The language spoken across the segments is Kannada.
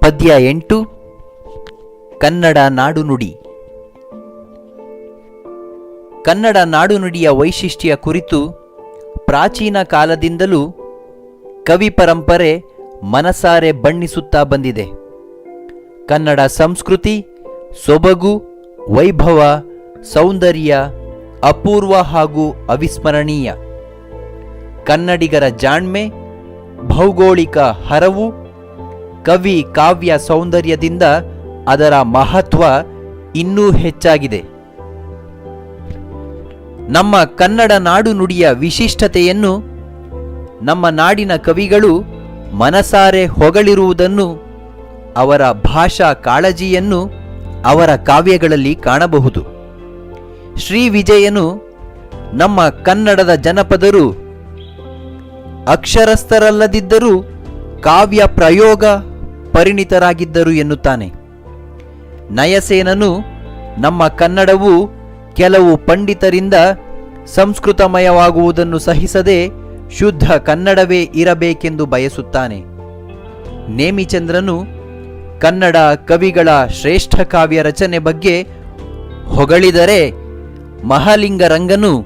ಪದ್ಯ ಎಂಟು. ಕನ್ನಡ ನಾಡು ನುಡಿ. ಕನ್ನಡ ನಾಡು ನುಡಿಯ ವೈಶಿಷ್ಟ್ಯ ಕುರಿತು ಪ್ರಾಚೀನ ಕಾಲದಿಂದಲೂ ಕವಿ ಪರಂಪರೆ ಮನಸಾರೆ ಬಣ್ಣಿಸುತ್ತಾ ಬಂದಿದೆ. ಕನ್ನಡ ಸಂಸ್ಕೃತಿ, ಸೊಬಗು, ವೈಭವ, ಸೌಂದರ್ಯ ಅಪೂರ್ವ ಹಾಗೂ ಅವಿಸ್ಮರಣೀಯ. ಕನ್ನಡಿಗರ ಜಾಣ್ಮೆ, ಭೌಗೋಳಿಕ ಹರವು ಕವಿ ಕಾವ್ಯ ಸೌಂದರ್ಯದಿಂದ ಅದರ ಮಹತ್ವ ಇನ್ನೂ ಹೆಚ್ಚಾಗಿದೆ. ನಮ್ಮ ಕನ್ನಡ ನಾಡು ನುಡಿಯ ವಿಶಿಷ್ಟತೆಯನ್ನು ನಮ್ಮ ನಾಡಿನ ಕವಿಗಳು ಮನಸಾರೆ ಹೊಗಳಿರುವುದನ್ನು, ಅವರ ಭಾಷಾ ಕಾಳಜಿಯನ್ನು ಅವರ ಕಾವ್ಯಗಳಲ್ಲಿ ಕಾಣಬಹುದು. ಶ್ರೀ ವಿಜಯನು ನಮ್ಮ ಕನ್ನಡದ ಜನಪದರು ಅಕ್ಷರಸ್ಥರಲ್ಲದಿದ್ದರೂ ಕಾವ್ಯ ಪ್ರಯೋಗ ಪರಿಣಿತರಾಗಿದ್ದರು ಎನ್ನುತ್ತಾನೆ. ನಯಸೇನನು ನಮ್ಮ ಕನ್ನಡವು ಕೆಲವು ಪಂಡಿತರಿಂದ ಸಂಸ್ಕೃತಮಯವಾಗುವುದನ್ನು ಸಹಿಸದೆ ಶುದ್ಧ ಕನ್ನಡವೇ ಇರಬೇಕೆಂದು ಬಯಸುತ್ತಾನೆ. ನೇಮಿಚಂದ್ರನು ಕನ್ನಡ ಕವಿಗಳ ಶ್ರೇಷ್ಠ ಕಾವ್ಯ ರಚನೆ ಬಗ್ಗೆ ಹೊಗಳಿದರೆ ಮಹಾಲಿಂಗರಂಗನು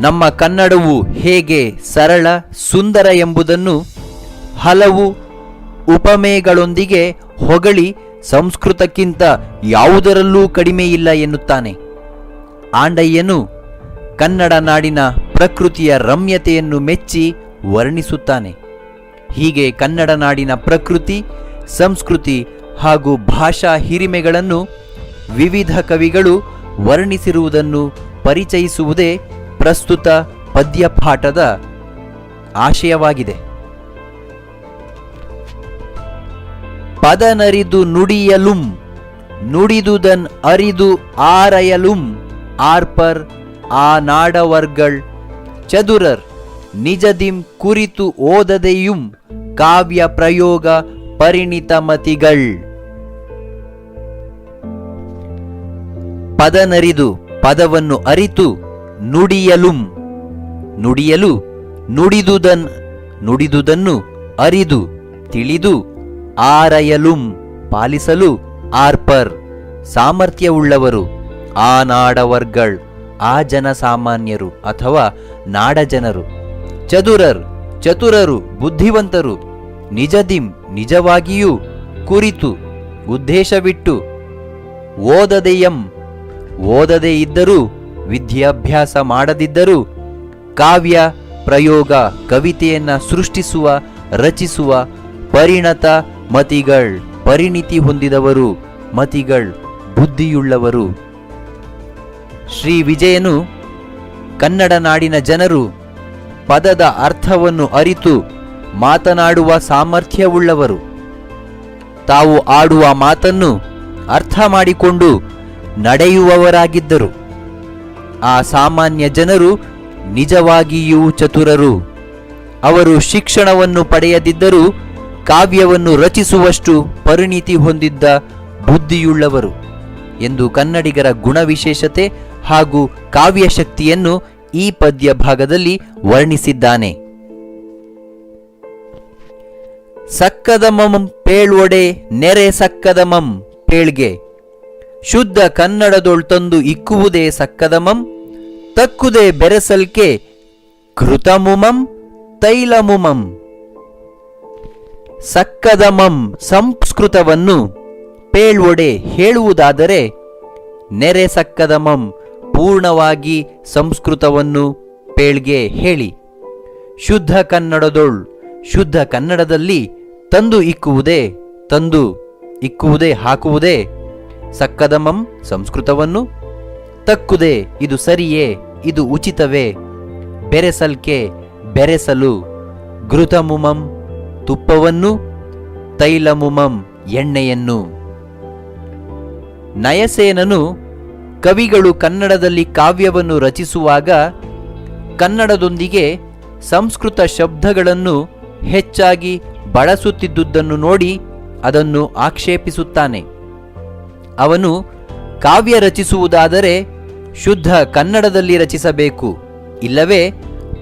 ನಮ್ಮ ಕನ್ನಡವು ಹೇಗೆ ಸರಳ, ಸುಂದರ ಎಂಬುದನ್ನು ಹಲವು ಉಪಮೆಗಳೊಂದಿಗೆ ಹೊಗಳಿ ಸಂಸ್ಕೃತಕ್ಕಿಂತ ಯಾವುದರಲ್ಲೂ ಕಡಿಮೆಯಿಲ್ಲ ಎನ್ನುತ್ತಾನೆ. ಆಂಡಯ್ಯನು ಕನ್ನಡ ನಾಡಿನ ಪ್ರಕೃತಿಯ ರಮ್ಯತೆಯನ್ನು ಮೆಚ್ಚಿ ವರ್ಣಿಸುತ್ತಾನೆ. ಹೀಗೆ ಕನ್ನಡ ನಾಡಿನ ಪ್ರಕೃತಿ, ಸಂಸ್ಕೃತಿ ಹಾಗೂ ಭಾಷಾ ಹಿರಿಮೆಗಳನ್ನು ವಿವಿಧ ಕವಿಗಳು ವರ್ಣಿಸಿರುವುದನ್ನು ಪರಿಚಯಿಸುವುದೇ ಪ್ರಸ್ತುತ ಪದ್ಯಪಾಠದ ಆಶಯವಾಗಿದೆ. ಪದನರಿದು ನುಡಿಯಲುಂ, ನುಡಿದುದನ್ ಅರಿದು ಆರಯಲುಂ, ಆರ್ಪರ್ ಆ ನಾಡವರ್ಗಳ್ ಚದುರರ್, ನಿಜದಿಂ ಕುರಿತು ಓದದೆಯುಂ ಕಾವ್ಯ ಪ್ರಯೋಗ ಪರಿಣಿತಮತಿಗಳ್ ಪದನರಿದು ಪದವನ್ನು ಅರಿತು ನುಡಿಯಲುಂ, ನುಡಿಯಲು ನುಡಿದುದನ್, ನುಡಿದುದನ್ನು ಅರಿದು ತಿಳಿದು ಆರಯಲುಂ, ಪಾಲಿಸಲು ಆರ್ಪರ್, ಸಾಮರ್ಥ್ಯವುಳ್ಳವರು, ಆ ನಾಡವರ್ಗಳ್, ಆ ಜನಸಾಮಾನ್ಯರು ಅಥವಾ ನಾಡಜನರು. ಚದುರರ್, ಚತುರರು, ಬುದ್ಧಿವಂತರು, ನಿಜದಿಂ, ನಿಜವಾಗಿಯೂ ಕುರಿತು, ಉದ್ದೇಶವಿಟ್ಟು, ಓದದೆಯಂ, ಓದದೇ ಇದ್ದರೂ, ವಿದ್ಯಾಭ್ಯಾಸ ಮಾಡದಿದ್ದರೂ, ಕಾವ್ಯ, ಪ್ರಯೋಗ, ಕವಿತೆಯನ್ನ ಸೃಷ್ಟಿಸುವ, ರಚಿಸುವ, ಪರಿಣತ ಮತಿಗಳ್ ಪರಿಣಿತಿ ಹೊಂದಿದವರು, ಮತಿಗಳ್ ಬುದ್ಧಿಯುಳ್ಳವರು. ಶ್ರೀ ವಿಜಯನು ಕನ್ನಡ ನಾಡಿನ ಜನರು ಪದದ ಅರ್ಥವನ್ನು ಅರಿತು ಮಾತನಾಡುವ ಸಾಮರ್ಥ್ಯವುಳ್ಳವರು. ತಾವು ಆಡುವ ಮಾತನ್ನು ಅರ್ಥ ಮಾಡಿಕೊಂಡು ನಡೆಯುವವರಾಗಿದ್ದರು. ಆ ಸಾಮಾನ್ಯ ಜನರು ನಿಜವಾಗಿಯೂ ಚತುರರು. ಅವರು ಶಿಕ್ಷಣವನ್ನು ಪಡೆಯದಿದ್ದರೂ ಕಾವ್ಯವನ್ನು ರಚಿಸುವಷ್ಟು ಪರಿಣಿತಿ ಹೊಂದಿದ್ದ ಬುದ್ಧಿಯುಳ್ಳವರು ಎಂದು ಕನ್ನಡಿಗರ ಗುಣವಿಶೇಷತೆ ಹಾಗೂ ಕಾವ್ಯಶಕ್ತಿಯನ್ನು ಈ ಪದ್ಯ ಭಾಗದಲ್ಲಿ ವರ್ಣಿಸಿದ್ದಾನೆ. ಸಕ್ಕದಮಂ ಪೇಳ್ವೊಡೆ ನೆರೆ ಸಕ್ಕದಮಂ ಪೇಳ್ಗೆ. ಶುದ್ಧ ಕನ್ನಡದೊಳ್ ತಂದು ಇಕ್ಕುವುದೇ ಸಕ್ಕದಮಂ, ತಕ್ಕುದೇ ಬೆರೆಸಲ್ಕೆ ಕೃತಮುಮಂ, ತೈಲಮುಮಂ. ಸಕ್ಕದಮಂ ಸಂಸ್ಕೃತವನ್ನು ಪೇಳ್ವೊಡೆ ಹೇಳುವುದಾದರೆ, ನೆರೆ ಸಕ್ಕದಮಂ ಪೂರ್ಣವಾಗಿ ಸಂಸ್ಕೃತವನ್ನು ಪೇಳ್ಗೆ ಹೇಳಿ. ಶುದ್ಧ ಕನ್ನಡದೊಳ್ ಶುದ್ಧ ಕನ್ನಡದಲ್ಲಿ ತಂದು ಇಕ್ಕುವುದೇ ತಂದು ಇಕ್ಕುವುದೇ, ಹಾಕುವುದೇ ಸಕ್ಕದಮಂ ಸಂಸ್ಕೃತವನ್ನು? ತಕ್ಕುದೇ ಇದು ಸರಿಯೇ, ಇದು ಉಚಿತವೇ? ಬೆರೆಸಲ್ಕೆ ಬೆರೆಸಲು ಘೃತಮುಮಂ ತುಪ್ಪವನ್ನು ತೈಲಮುಮಂ ಎಣ್ಣೆಯನ್ನು. ನಯಸೇನನು ಕವಿಗಳು ಕನ್ನಡದಲ್ಲಿ ಕಾವ್ಯವನ್ನು ರಚಿಸುವಾಗ ಕನ್ನಡದೊಂದಿಗೆ ಸಂಸ್ಕೃತ ಶಬ್ದಗಳನ್ನು ಹೆಚ್ಚಾಗಿ ಬಳಸುತ್ತಿದ್ದುದನ್ನು ನೋಡಿ ಅದನ್ನು ಆಕ್ಷೇಪಿಸುತ್ತಾನೆ. ಅವನು ಕಾವ್ಯ ರಚಿಸುವುದಾದರೆ ಶುದ್ಧ ಕನ್ನಡದಲ್ಲಿ ರಚಿಸಬೇಕು, ಇಲ್ಲವೇ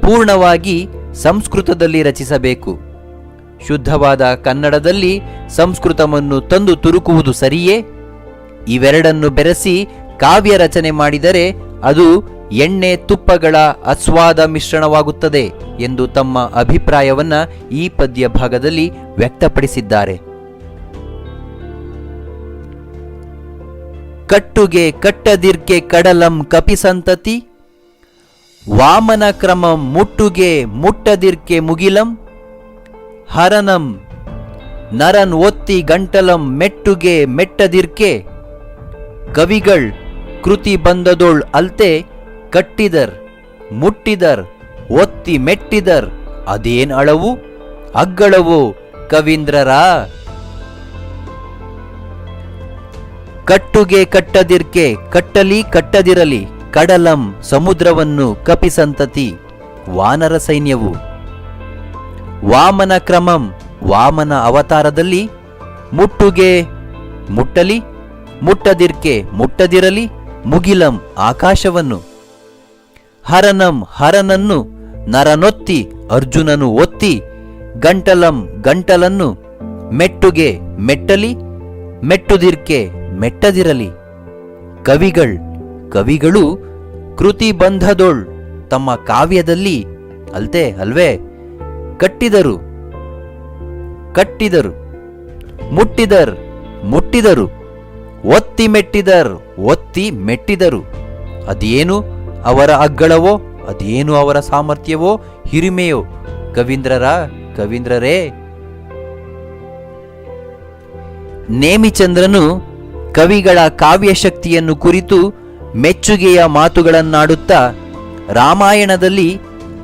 ಪೂರ್ಣವಾಗಿ ಸಂಸ್ಕೃತದಲ್ಲಿ ರಚಿಸಬೇಕು. ಶುದ್ಧವಾದ ಕನ್ನಡದಲ್ಲಿ ಸಂಸ್ಕೃತವನ್ನು ತಂದು ತುರುಕುವುದು ಸರಿಯೇ? ಇವೆರಡನ್ನು ಬೆರೆಸಿ ಕಾವ್ಯ ರಚನೆ ಮಾಡಿದರೆ ಅದು ಎಣ್ಣೆ ತುಪ್ಪಗಳ ಅಸ್ವಾದ ಮಿಶ್ರಣವಾಗುತ್ತದೆ ಎಂದು ತಮ್ಮ ಅಭಿಪ್ರಾಯವನ್ನ ಈ ಪದ್ಯ ಭಾಗದಲ್ಲಿ ವ್ಯಕ್ತಪಡಿಸಿದ್ದಾರೆ. ಕಟ್ಟುಗೆ ಕಟ್ಟದಿರ್ಕೆ ಕಡಲಂ ಕಪಿಸಂತತಿ, ವಾಮನ ಕ್ರಮ ಮುಟ್ಟುಗೆ ಮುಟ್ಟದಿರ್ಕೆ ಮುಗಿಲಂ ಹರನಂ ನರನ್ ಒತ್ತಿ ಗಂಟಲಂ ಮೆಟ್ಟುಗೆ ಮೆಟ್ಟದಿರ್ಕೆ ಕವಿಗಳ್ ಕೃತಿ ಬಂದದೊಳ್ ಅಲ್ತೆ ಕಟ್ಟಿದರ್, ಮುಟ್ಟಿದರ್, ಒತ್ತಿ ಮೆಟ್ಟಿದರ್, ಅದೇನ್ ಅಳವು? ಅಗ್ಗಳವು ಕವೀಂದ್ರರ? ಕಟ್ಟುಗೆ ಕಟ್ಟದಿರ್ಕೆ, ಕಟ್ಟಲಿ ಕಟ್ಟದಿರಲಿ, ಕಡಲಂ ಸಮುದ್ರವನ್ನು ಕಪಿಸಂತತಿ, ವಾನರ ಸೈನ್ಯವು. ವಾಮನ ಕ್ರಮಂ ವಾಮನ ಅವತಾರದಲ್ಲಿ ಮುಟ್ಟುಗೆ ಮುಟ್ಟಲಿ, ಮುಟ್ಟದಿರ್ಕೆ ಮುಟ್ಟದಿರಲಿ, ಮುಗಿಲಂ ಆಕಾಶವನ್ನು. ಹರನಂ ಹರನನ್ನು ನರನೊತ್ತಿ ಅರ್ಜುನನು ಒತ್ತಿ, ಗಂಟಲಂ ಗಂಟಲನ್ನು ಮೆಟ್ಟುಗೆ ಮೆಟ್ಟಲಿ, ಮೆಟ್ಟುದಿರ್ಕೆ ಮೆಟ್ಟದಿರಲಿ. ಕವಿಗಳ್ ಕವಿಗಳು ಕೃತಿ ಬಂಧದೊಳ್ ತಮ್ಮ ಕಾವ್ಯದಲ್ಲಿ ಅಲ್ತೆ ಅಲ್ವೇ ಕಟ್ಟಿದರು. ಕಟ್ಟಿದರು. ಮುಟ್ಟಿದರ್. ಮುಟ್ಟಿದರು. ಒತ್ತಿ ಮೆಟ್ಟಿದರ್. ಒತ್ತಿ ಮೆಟ್ಟಿದರು. ಅದೇನು ಅವರ ಅಗ್ಗಳವೋ, ಅದೇನು ಅವರ ಸಾಮರ್ಥ್ಯವೋ, ಹಿರಿಮೆಯೋ, ಕವೀಂದ್ರರ, ಕವೀಂದ್ರರೇ. ನೇಮಿಚಂದ್ರನು ಕವಿಗಳ ಕಾವ್ಯಶಕ್ತಿಯನ್ನು ಕುರಿತು ಮೆಚ್ಚುಗೆಯ ಮಾತುಗಳನ್ನಾಡುತ್ತಾ ರಾಮಾಯಣದಲ್ಲಿ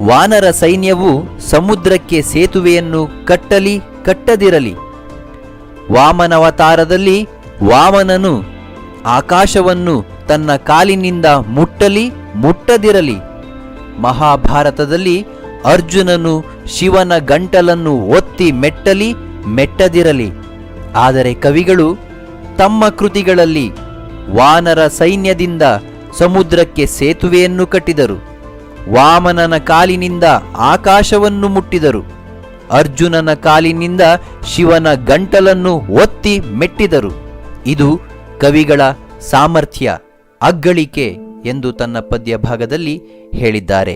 ವಾನರ ಸೈನ್ಯವು ಸಮುದ್ರಕ್ಕೆ ಸೇತುವೆಯನ್ನು ಕಟ್ಟಲಿ, ಕಟ್ಟದಿರಲಿ. ವಾಮನವತಾರದಲ್ಲಿ ವಾಮನನು ಆಕಾಶವನ್ನು ತನ್ನ ಕಾಲಿನಿಂದ ಮುಟ್ಟಲಿ, ಮುಟ್ಟದಿರಲಿ. ಮಹಾಭಾರತದಲ್ಲಿ ಅರ್ಜುನನು ಶಿವನ ಗಂಟಲನ್ನು ಒತ್ತಿ ಮೆಟ್ಟಲಿ, ಮೆಟ್ಟದಿರಲಿ. ಆದರೆ ಕವಿಗಳು ತಮ್ಮ ಕೃತಿಗಳಲ್ಲಿ ವಾನರ ಸೈನ್ಯದಿಂದ ಸಮುದ್ರಕ್ಕೆ ಸೇತುವೆಯನ್ನು ಕಟ್ಟಿದರು. ವಾಮನನ ಕಾಲಿನಿಂದ ಆಕಾಶವನ್ನು ಮುಟ್ಟಿದರು. ಅರ್ಜುನನ ಕಾಲಿನಿಂದ ಶಿವನ ಗಂಟಲನ್ನು ಒತ್ತಿ ಮೆಟ್ಟಿದರು. ಇದು ಕವಿಗಳ ಸಾಮರ್ಥ್ಯ, ಅಗ್ಗಳಿಕೆ ಎಂದು ತನ್ನ ಪದ್ಯ ಭಾಗದಲ್ಲಿ ಹೇಳಿದ್ದಾರೆ.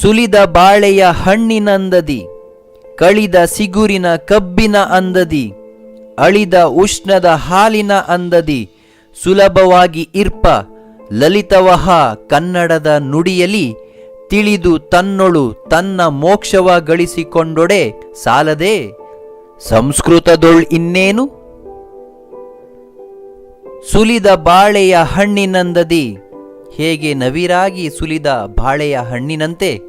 ಸುಲಿದ ಬಾಳೆಯ ಹಣ್ಣಿನಂದದಿ ಕಳಿದ ಸಿಗುರಿನ ಕಬ್ಬಿನ ಅಂದದಿ, ಅಳಿದ ಉಷ್ಣದ ಹಾಲಿನ ಅಂದದಿ, ಸುಲಭವಾಗಿ ಇರ್ಪ ಲಲಿತವಹ ಕನ್ನಡದ ನುಡಿಯಲಿ ತಿಳಿದು ತನ್ನೊಳು ತನ್ನ ಮೋಕ್ಷವ ಗಳಿಸಿಕೊಂಡೊಡೆ ಸಾಲದೆ ಸಂಸ್ಕೃತದೊಳ್ ಇನ್ನೇನು? ಸುಲಿದ ಬಾಳೆಯ ಹಣ್ಣಿನಂದದಿ. ಹೇಗೆ ನವಿರಾಗಿ ಸುಲಿದ ಬಾಳೆಯ ಹಣ್ಣಿನಂತೆ?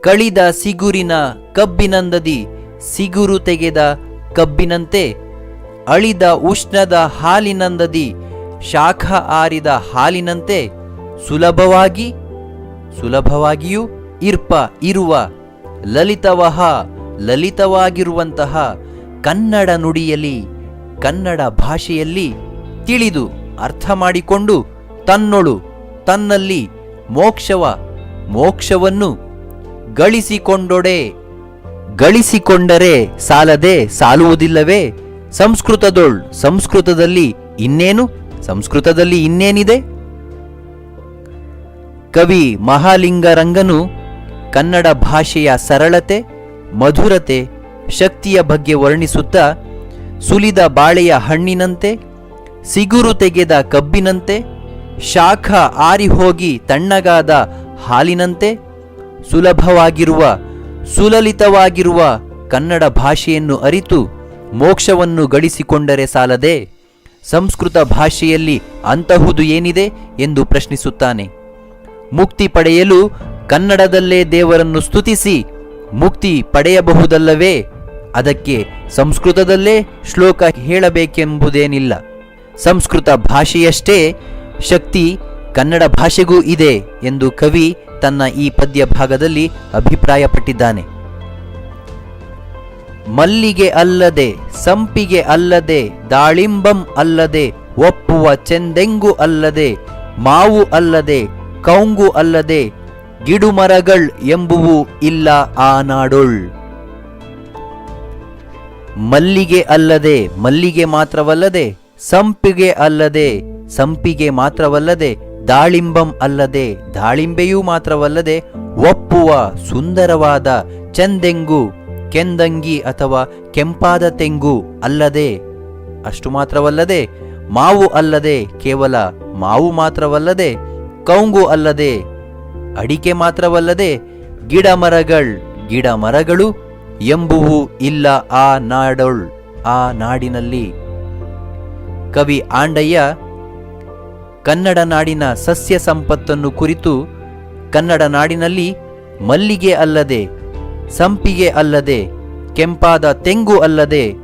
ಕಳಿದ ಸಿಗುರಿನ ಕಬ್ಬಿನಂದದಿ. ಸಿಗುರು ತೆಗೆದ ಕಬ್ಬಿನಂತೆ. ಅಳಿದ ಉಷ್ಣದ ಹಾಲಿನಂದದಿ. ಶಾಖ ಆರಿದ ಹಾಲಿನಂತೆ ಸುಲಭವಾಗಿ, ಸುಲಭವಾಗಿಯೂ ಇರ್ಪ, ಇರುವ ಲಲಿತವಹ, ಲಲಿತವಾಗಿರುವಂತಹ ಕನ್ನಡ ನುಡಿಯಲ್ಲಿ, ಕನ್ನಡ ಭಾಷೆಯಲ್ಲಿ ತಿಳಿದು ಅರ್ಥ ಮಾಡಿಕೊಂಡು ತನ್ನೊಳು, ತನ್ನಲ್ಲಿ ಮೋಕ್ಷವ, ಮೋಕ್ಷವನ್ನು ಗಳಿಸಿಕೊಂಡೊಡೆ, ಗಳಿಸಿಕೊಂಡರೆ ಸಾಲದೆ ಸಾಲುವುದಿಲ್ಲವೇ? ಸಂಸ್ಕೃತದೊಳ್, ಸಂಸ್ಕೃತದಲ್ಲಿ ಇನ್ನೇನು? ಸಂಸ್ಕೃತದಲ್ಲಿ ಇನ್ನೇನಿದೆ? ಕವಿ ಮಹಾಲಿಂಗರಂಗನು ಕನ್ನಡ ಭಾಷೆಯ ಸರಳತೆ, ಮಧುರತೆ, ಶಕ್ತಿಯ ಬಗ್ಗೆ ವರ್ಣಿಸುತ್ತಾ ಸುಲಿದ ಬಾಳೆಯ ಹಣ್ಣಿನಂತೆ, ಸಿಗುರು ತೆಗೆದ ಕಬ್ಬಿನಂತೆ, ಶಾಖ ಆರಿಹೋಗಿ ತಣ್ಣಗಾದ ಹಾಲಿನಂತೆ, ಸುಲಭವಾಗಿರುವ, ಸುಲಲಿತವಾಗಿರುವ ಕನ್ನಡ ಭಾಷೆಯನ್ನು ಅರಿತು ಮೋಕ್ಷವನ್ನು ಗಳಿಸಿಕೊಂಡರೆ ಸಾಲದೆ? ಸಂಸ್ಕೃತ ಭಾಷೆಯಲ್ಲಿ ಅಂತಹುದು ಏನಿದೆ ಎಂದು ಪ್ರಶ್ನಿಸುತ್ತಾನೆ. ಮುಕ್ತಿ ಪಡೆಯಲು ಕನ್ನಡದಲ್ಲೇ ದೇವರನ್ನು ಸ್ತುತಿಸಿ ಮುಕ್ತಿ ಪಡೆಯಬಹುದಲ್ಲವೇ? ಅದಕ್ಕೆ ಸಂಸ್ಕೃತದಲ್ಲೇ ಶ್ಲೋಕ ಹೇಳಬೇಕೆಂಬುದೇನಿಲ್ಲ. ಸಂಸ್ಕೃತ ಭಾಷೆಯಷ್ಟೇ ಶಕ್ತಿ ಕನ್ನಡ ಭಾಷೆಗೂ ಇದೆ ಎಂದು ಕವಿ ತನ್ನ ಈ ಪದ್ಯ ಭಾಗದಲ್ಲಿ ಅಭಿಪ್ರಾಯಪಟ್ಟಿದ್ದಾನೆ. ಮಲ್ಲಿಗೆ ಅಲ್ಲದೆ, ಸಂಪಿಗೆ ಅಲ್ಲದೆ, ದಾಳಿಂಬಂ ಅಲ್ಲದೆ, ಒಪ್ಪುವ ಚೆಂದೆಂಗು ಅಲ್ಲದೆ, ಮಾವು ಅಲ್ಲದೆ, ಕೌಂಗು ಅಲ್ಲದೆ, ಗಿಡುಮರಗಳ್ ಎಂಬುವು ಇಲ್ಲ ಆ ಮಲ್ಲಿಗೆ ಅಲ್ಲದೆ, ಮಲ್ಲಿಗೆ ಮಾತ್ರವಲ್ಲದೆ, ಸಂಪಿಗೆ ಅಲ್ಲದೆ, ಸಂಪಿಗೆ ಮಾತ್ರವಲ್ಲದೆ, ದಾಳಿಂಬಂ ಅಲ್ಲದೆ, ದಾಳಿಂಬೆಯೂ ಮಾತ್ರವಲ್ಲದೆ, ಒಪ್ಪುವ ಸುಂದರವಾದ ಚಂದೆಂಗು ಕೆಂದಂಗಿ ಅಥವಾ ಕೆಂಪಾದ ತೆಂಗು ಅಲ್ಲದೆ, ಅಷ್ಟು ಮಾತ್ರವಲ್ಲದೆ ಮಾವು ಅಲ್ಲದೆ ಕೇವಲ ಮಾವು ಮಾತ್ರವಲ್ಲದೆ ಕೌಂಗು ಅಲ್ಲದೆ ಅಡಿಕೆ ಮಾತ್ರವಲ್ಲದೆ ಗಿಡ ಮರಗಳ್, ಗಿಡ ಮರಗಳು ಎಂಬುವು ಇಲ್ಲ ಆ ನಾಡೊಳ್, ಆ ನಾಡಿನಲ್ಲಿ. ಕವಿ ಆಂಡಯ್ಯ ಕನ್ನಡ ನಾಡಿನ ಸಸ್ಯ ಸಂಪತ್ತನ್ನು ಕುರಿತು ಕನ್ನಡ ನಾಡಿನಲ್ಲಿ ಮಲ್ಲಿಗೆ ಅಲ್ಲದೆ ಸಂಪಿಗೆ ಅಲ್ಲದೆ, ಕೆಂಪಾದ ತೆಂಗು ಅಲ್ಲದೆ,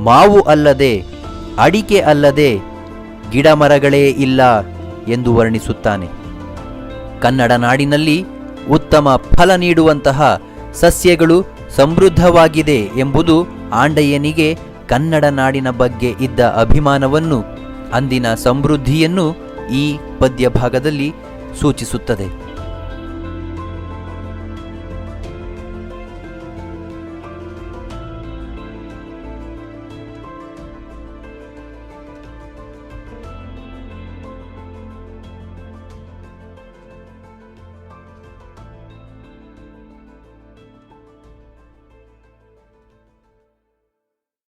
ಮಾವು ಅಲ್ಲದೆ, ಅಡಿಕೆ ಅಲ್ಲದೆ ಗಿಡಮರಗಳೇ ಇಲ್ಲ ಎಂದು ವರ್ಣಿಸುತ್ತಾನೆ. ಕನ್ನಡ ನಾಡಿನಲ್ಲಿ ಉತ್ತಮ ಫಲ ನೀಡುವಂತಹ ಸಸ್ಯಗಳು ಸಮೃದ್ಧವಾಗಿದೆ ಎಂಬುದು ಆಂಡಯ್ಯನಿಗೆ ಕನ್ನಡ ನಾಡಿನ ಬಗ್ಗೆ ಇದ್ದ ಅಭಿಮಾನವನ್ನು ಅಂದಿನ ಸಮೃದ್ಧಿಯನ್ನು ಈ ಪದ್ಯ ಭಾಗದಲ್ಲಿ ಸೂಚಿಸುತ್ತದೆ.